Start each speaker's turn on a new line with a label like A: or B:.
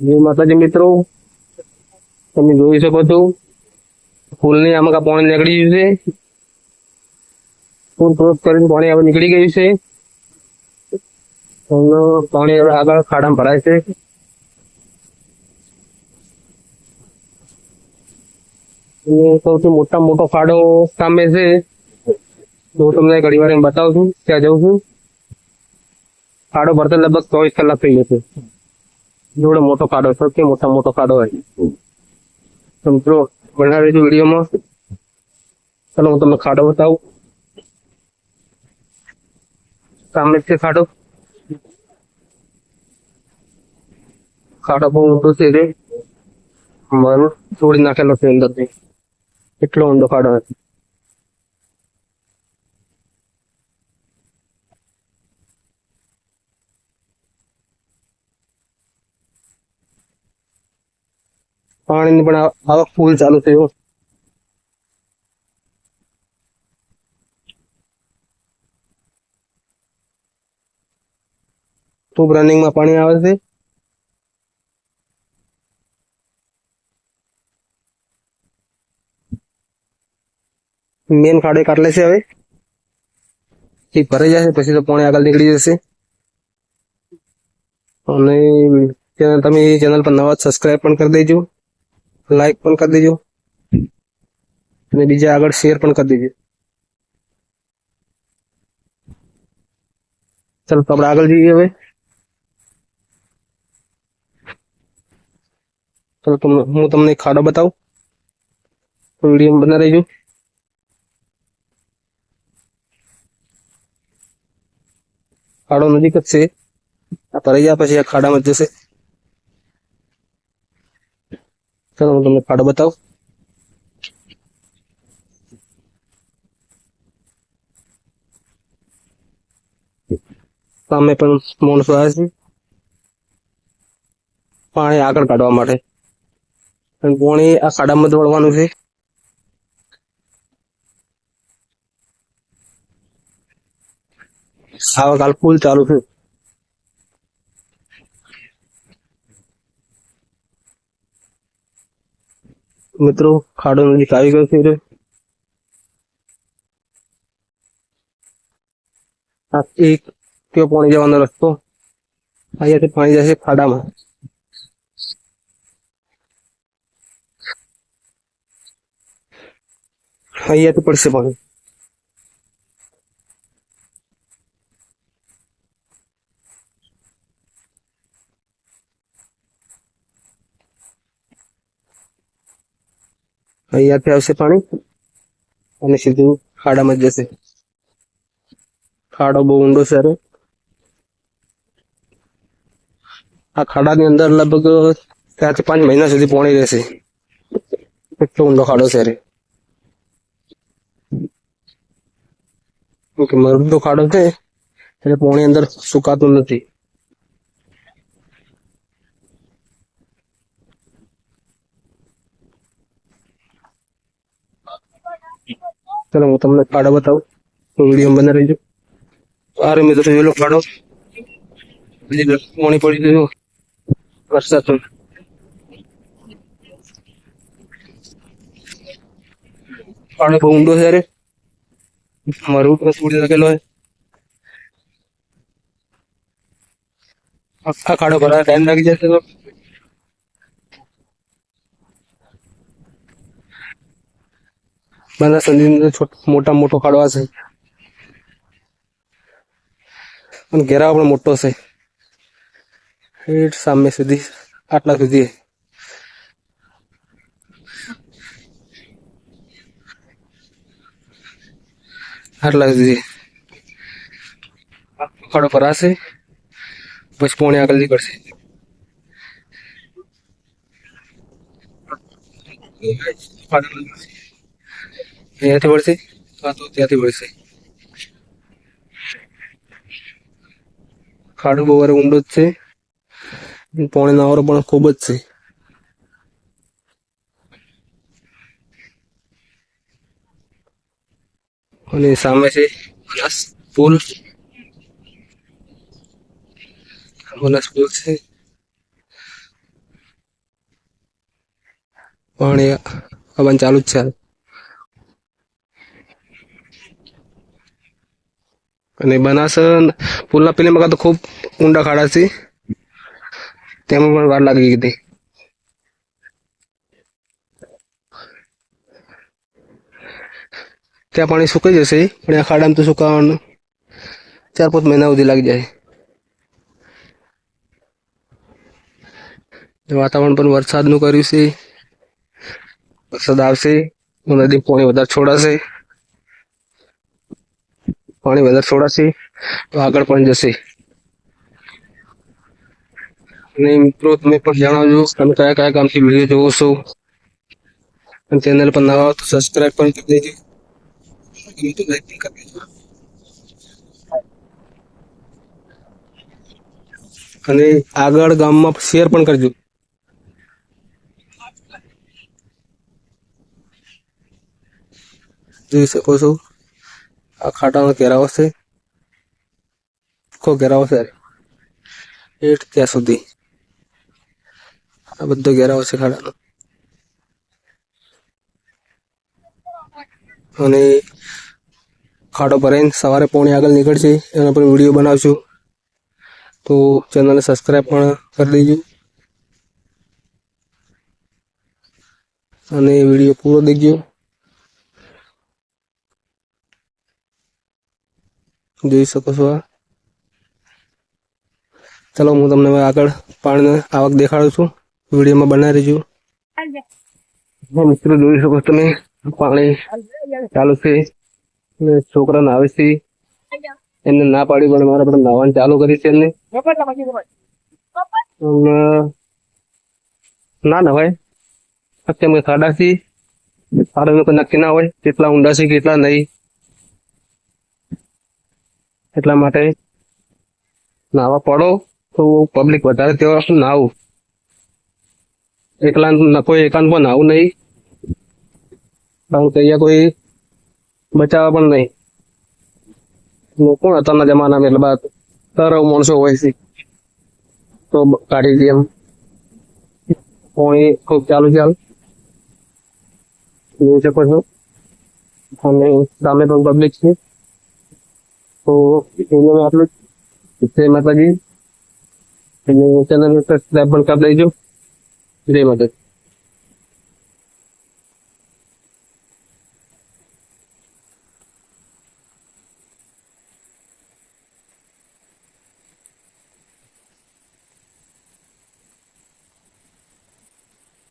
A: જય માતાજી મિત્રો. તમે જોઈ શકો છો. ફૂલની આમાં પાણી નીકળી ગયું છે. ફૂલ ક્રોસ કરીને પાણી હવે નીકળી ગયું છે. પાણી હવે આગળ ખાડામાં ભરાય છે. સૌથી મોટા મોટો ખાડો સામે છે. હું તમને ઘડી વાર બતાવું છું, ત્યાં જઉં છું. ખાડો ભરતા લગભગ ચોવીસ કલાક થઈ જશે. જોડે મોટો ખાડો સૌથી મોટા મોટો ખાડો હોય. મિત્રો બનાવી રહેજો વિડીયોમાં. ચાલો, હું તમને ખાડો બતાવું. સામે છે ખાડો. ખાડો બહુ ઊંડો છે રે. મારું છોડી નાખેલો છે અંદરથી એટલો ઊંડો ખાડો છે પાણીની પણ આવક ફૂલ ચાલુ થયું ખૂબ રનિંગમાં પાણી આવે છે. મેન ખાડો કાઢલે છે હવે. એ ભરાઈ જશે પછી તો પાણી આગળ નીકળી જશે. અને તમે ચેનલ પર નવા સબસ્ક્રાઇબ પણ કરી દેજો. લાઈક પણ કરી દેજો અને બીજા આગળ શેર પણ કરી દેજો ચાલો તો આપણે આગળ જઈએ હવે ચાલો તમને હું તમને એક ખાડો બતાવું વીડિયો બના રહેજો ખાડો નજીક જ છે આ ભરાઈ જાય પછી આ ખાડામાં જ જશે ચાલો હું તમને ફાડો બતાવું. સામે પણ માણસો આવે છે. પાણી આગળ કાઢવા માટે. પાણી આ ખાડામાં દોડવાનું છે. આવા કાલ ફૂલ ચાલુ છે. મિત્રો, ખાડો નજીક આવી ગયો છે આ એક કયો પાણી જવાનો રસ્તો. અહીંયાથી પાણી જશે ખાડામાં. અહીંયાથી પડશે પાણી. અહીંયાથી આવશે પાણી અને સીધું ખાડામાં જશે. ખાડો બહુ ઊંડો છે અરે આ ખાડાની અંદર લગભગ ચારથી પાંચ મહિના સુધી પાણી રહેશે. એટલો ઊંડો ખાડો છે અરે કે મરડો ખાડો છે, એટલે પાણી અંદર સુકાતું નથી. ચલો હું તમને ખાડો બતાવું. તો વીડિયો બને રહીજો. આ રે તો વેલો ખાડો હજી પાણી પડી ગયું. વરસાદ થયો. ખાડો બહુ ઊંડો છે અરે મારું પણ છોડી નાખેલો હોય આખા ખાડો ભરા ટાઈમ લાગી જશે તો. મારા સંધિ મોટા મોટો ખાડો છે. અને ઘેરાવ પણ મોટો છે. હેઠ સામે સુધી, આટલા સુધી. આટલા સુધી. ખડો ભરાશે. પછી પોણે આગળ નીકળશે. અહીંયાથી વળશે? અથવા તો ત્યાંથી વળશે. ખાડો બહુ ઊંડો જ છે. પોણે નાવરો પણ ખૂબ જ છે. અને સામે છે વનસ પુલ. વનસ પુલ છે. પાણી આવવાનું ચાલુ જ છે અને બનાસર પુલના પેલી મકા તો ખૂબ ઊંડા ખાડા છે. તેમાં પણ વાર લાગી હતી. ત્યાં પાણી સુકાઈ જશે, પણ આ ખાડામાં તો સુકાવાનું ચાર પાંચ મહિના સુધી લાગી જાય. વાતાવરણ પણ વરસાદનું કર્યું છે. વરસાદ આવશે નદી પાણી વધારે છોડાશે. પાણી વધારે છોડાશે તો આગળ પણ જશે. અને મિત્રો, તમે પણ જણાવજો તમે કયા કયા ગામથી વીડિયો જોવો છો. અને ચેનલ પર નવા તો સબસ્ક્રાઇબ પણ પણ કરી દેજો. અને આગળ ગામમાં શેર પણ કરજો. જોઈ શકો છો. આ ખાટાનો ઘેરાવો છે? આખો ઘેરાવો છે એટ ત્યાં સુધી. આ બધો ઘેરાવો છે ખાડાનો. અને ખાડો ભરાઈને સવારે પોણી આગળ નીકળશે એના પર વીડિયો બનાવશું તો ચેનલને સબસ્ક્રાઈબ પણ કરી દેજો. અને વીડિયો પૂરો દેખજો. જોઈ શકો છો આ. ચલો, હું તમને આગળ પાણીની આવક દેખાડું છું. વિડીયોમાં બનાવી રહીજો. મિત્રો, જોઈ શકો તમે. પાણી ચાલુ છે. અને છોકરા નાવે છે. એમને ના પાડી પણ મારે પણ નાવાનું ચાલુ કરી છે એમને. ના નવાય. કેમ કે ખાડા છે ખાડાનું નક્કી ના હોય. કેટલા ઊંડા છે, કેટલા નહીં. એટલા માટે નાવા પડો તો પબ્લિક વધારે તેઓ નાવું. એકલા કોઈ એકાંત પણ નાવું નહીં. કારણ કે અહીંયા કોઈ બચાવવા પણ નહીં. કોણ અત્યારના જમાનામાં એટલે બાદ તરવ માણસો હોય છે? તો કાઢી દે એમ. પાણી ખૂબ ચાલુ ચાલ. જોઈ શકો છો. અને સામે પણ પબ્લિક છે. તો એને આટલું જ જય માતાજી. અને ચેનલ સબસ્ક્રાઈબ પણ કરી દેજો. જય માતાજી.